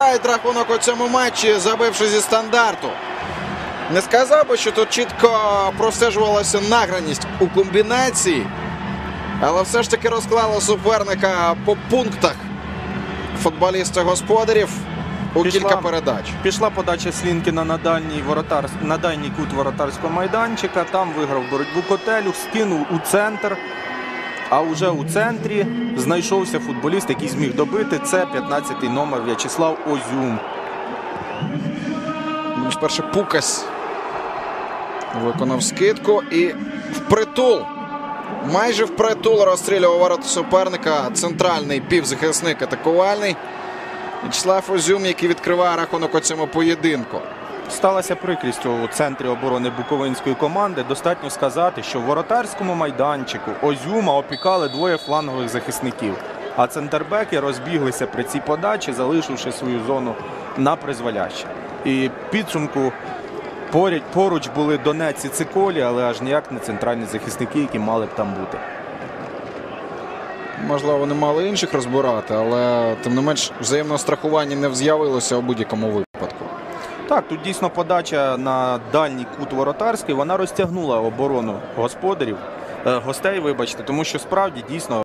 Рахунок у цьому матчі, забивши зі стандарту. Не сказав би, що тут чітко простежувалася награність у комбінації, але все ж таки розклали суперника по пунктах футболісти господарів у Пішла. кілька передач. Пішла подача Слінкіна на дальній воротар на дальній кут воротарського майданчика. Там виграв боротьбу котелю, скинув у центр. А вже у центрі знайшовся футболіст, який зміг добити. Це 15-й номер В'ячеслав Озюм. Ну, Спершу Пукас виконав скидку і впритул. Майже впритул розстрілював ворота суперника. Центральний півзахисник атакувальний. Вячеслав Озюм, який відкриває рахунок у цьому поєдинку. Сталася прикрість у центрі оборони буковинської команди. Достатньо сказати, що в воротарському майданчику Озюма опікали двоє флангових захисників. А центрбеки розбіглися при цій подачі, залишивши свою зону на призволяще. І підсумку поряд, поруч були Донець і Циколі, але аж ніяк не центральні захисники, які мали б там бути. Можливо, вони мали інших розбирати, але тим не менш взаємного страхування не з'явилося у будь-якому випадку. Так, тут дійсно подача на дальній кут воротарський. Вона розтягнула оборону господарів, е, гостей, вибачте, тому що справді дійсно